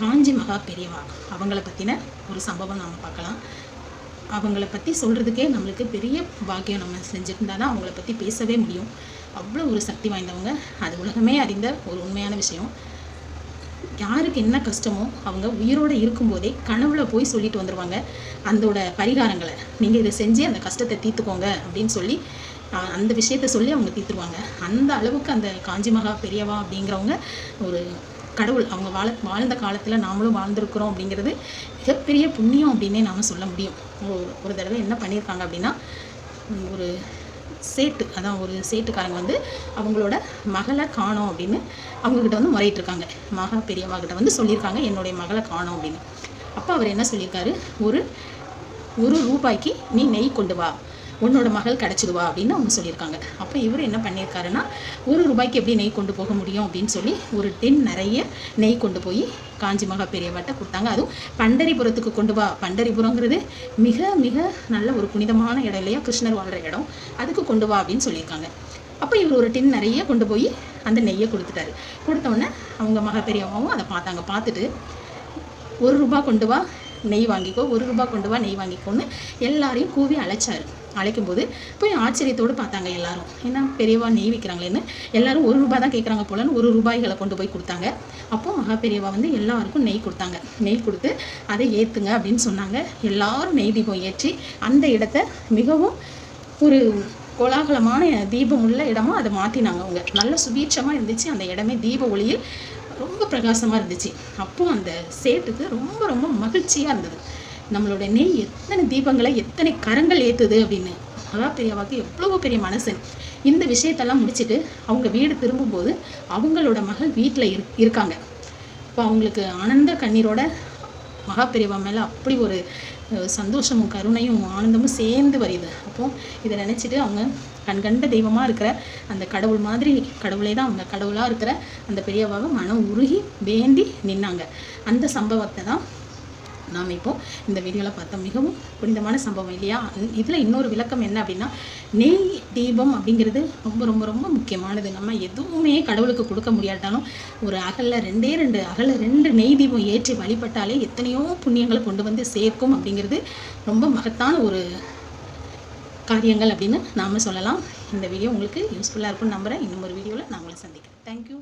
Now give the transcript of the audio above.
காஞ்சி மகா பெரியவா. அவங்கள பற்றின ஒரு சம்பவம் நாம் பார்க்கலாம். அவங்கள பற்றி சொல்கிறதுக்கே நம்மளுக்கு பெரிய பாக்கியம் நம்ம செஞ்சுருந்தா தான் அவங்கள பற்றி பேசவே முடியும். அவ்வளோ ஒரு சக்தி வாய்ந்தவங்க. அது உலகமே அறிந்த ஒரு உண்மையான விஷயம். யாருக்கு என்ன கஷ்டமோ அவங்க உயிரோடு இருக்கும்போதே கனவுல போய் சொல்லிட்டு வந்துடுவாங்க அதோட பரிகாரங்களை. நீங்கள் இதை செஞ்சு அந்த கஷ்டத்தை தீர்த்துக்கோங்க அப்படின்னு சொல்லி அந்த விஷயத்த சொல்லி அவங்க தீர்த்துருவாங்க. அந்த அளவுக்கு அந்த காஞ்சி மகா பெரியவா அப்படிங்கிறவங்க ஒரு கடவுள் அவங்க வாழ வாழ்ந்த காலத்தில் நாமளும் வாழ்ந்திருக்கிறோம் அப்படிங்கிறது மிகப்பெரிய புண்ணியம் அப்படின்னே நாம் சொல்ல முடியும். ஒரு- ஒரு தடவை என்ன பண்ணியிருக்காங்க அப்படின்னா ஒரு சேட்டு அதான் ஒரு சேட்டுக்காரங்க வந்து அவங்களோட மகளை காணோம் அப்படின்னு அவங்கக்கிட்ட வந்து முறையிட்டிருக்காங்க. மகா பெரியம்மா கிட்ட வந்து சொல்லியிருக்காங்க என்னுடைய மகளை காணோம் அப்படின்னு. அப்போ அவர் என்ன சொல்லியிருக்காரு? ஒரு ஒரு ரூபாய்க்கு நீ நெய் கொண்டு வா. உன்னோட மகள் கிடச்சிடுவா அப்படின்னு அவங்க சொல்லியிருக்காங்க. அப்போ இவர் என்ன பண்ணியிருக்காருன்னா ஒரு ரூபாய்க்கு எப்படி நெய் கொண்டு போக முடியும் அப்படின்னு சொல்லி ஒரு டென் நிறைய நெய் கொண்டு போய் காஞ்சி மகா பெரியவாட்ட கொடுத்தாங்க. அதுவும் பண்டரிபுரத்துக்கு கொண்டு வா. பண்டரிபுரங்கிறது மிக மிக நல்ல ஒரு புனிதமான இடம் இல்லையா? கிருஷ்ணர் வாழ்கிற இடம். அதுக்கு கொண்டு வா அப்படின்னு சொல்லியிருக்காங்க. அப்போ இவர் ஒரு டின் நிறைய கொண்டு போய் அந்த நெய்யை கொடுத்துட்டாரு. கொடுத்தோன்னே அவங்க மகா பெரியவாவும் அதை பார்த்தாங்க. பார்த்துட்டு ஒரு ரூபா கொண்டு வா நெய் வாங்கிக்கோ ஒரு ரூபா கொண்டு வா நெய் வாங்கிக்கோன்னு எல்லாரையும் கூவி அழைச்சாரு. அழைக்கும் போது போய் ஆச்சரியத்தோடு பார்த்தாங்க எல்லாரும். என்ன பெரியவா நெய் விற்கிறாங்களேன்னு எல்லாரும் ஒரு ரூபாய் தான் கேட்குறாங்க போலன்னு ஒரு ரூபாய்களை கொண்டு போய் கொடுத்தாங்க. அப்போ மகா பெரியவா வந்து எல்லாருக்கும் நெய் கொடுத்தாங்க. நெய் கொடுத்து அதை ஏற்றுங்க அப்படின்னு சொன்னாங்க. எல்லாரும் நெய் தீபம் ஏற்றி அந்த இடத்த மிகவும் ஒரு கோலாகலமான தீபம் உள்ள இடமா அதை மாற்றினாங்க அவங்க. நல்ல சுபீட்சமாக இருந்துச்சு. அந்த இடமே தீப ஒளியில் ரொம்ப பிரகாசமாக இருந்துச்சு. அப்போது அந்த சேட்டுக்கு ரொம்ப ரொம்ப மகிழ்ச்சியாக இருந்தது. நம்மளோட நெய் எத்தனை தீபங்களை எத்தனை கரங்கள் ஏற்றுது அப்படின்னு. மகா பெரியவாக்கு எவ்வளவோ பெரிய மனசன் இந்த விஷயத்தெல்லாம் முடிச்சுட்டு அவங்க வீடு திரும்பும்போது அவங்களோட மகள் வீட்டில் இரு இருக்காங்க. இப்போ அவங்களுக்கு ஆனந்த கண்ணீரோட மகா பெரியவா மேலே அப்படி ஒரு சந்தோஷமும் கருணையும் ஆனந்தமும் சேர்ந்து வருது அப்போ இதை நினச்சிட்டு அவங்க கண்கண்ட தெய்வமாக இருக்கிற அந்த கடவுள் மாதிரி கடவுளே தான் அவங்க கடவுளாக இருக்கிற அந்த பெரியவாவை மனம் உருகி வேண்டி நின்னாங்க. அந்த சம்பவத்தை தான் நாம் இப்போது இந்த வீடியோவில் பார்த்தோம் மிகவும் புனிதமான சம்பவம் இல்லையா? இதில் இன்னொரு விளக்கம் என்ன அப்படின்னா நெய் தீபம் அப்படிங்கிறது ரொம்ப ரொம்ப ரொம்ப முக்கியமானது. நம்ம எதுவுமே கடவுளுக்கு கொடுக்க முடியாட்டாலும் ஒரு அகலில் ரெண்டே ரெண்டு அகலில் ரெண்டு நெய் தீபம் ஏற்றி வழிபட்டாலே எத்தனையோ புண்ணியங்களை கொண்டு வந்து சேர்க்கும் அப்படிங்கிறது ரொம்ப மகத்தான ஒரு காரியங்கள் அப்படின்னு நாம் சொல்லலாம். இந்த வீடியோ உங்களுக்கு யூஸ்ஃபுல்லாக இருக்கும்னு நம்புகிறேன் இன்னும் ஒரு வீடியோவில் நான் உங்களை சந்திக்கிறேன். தேங்க்யூ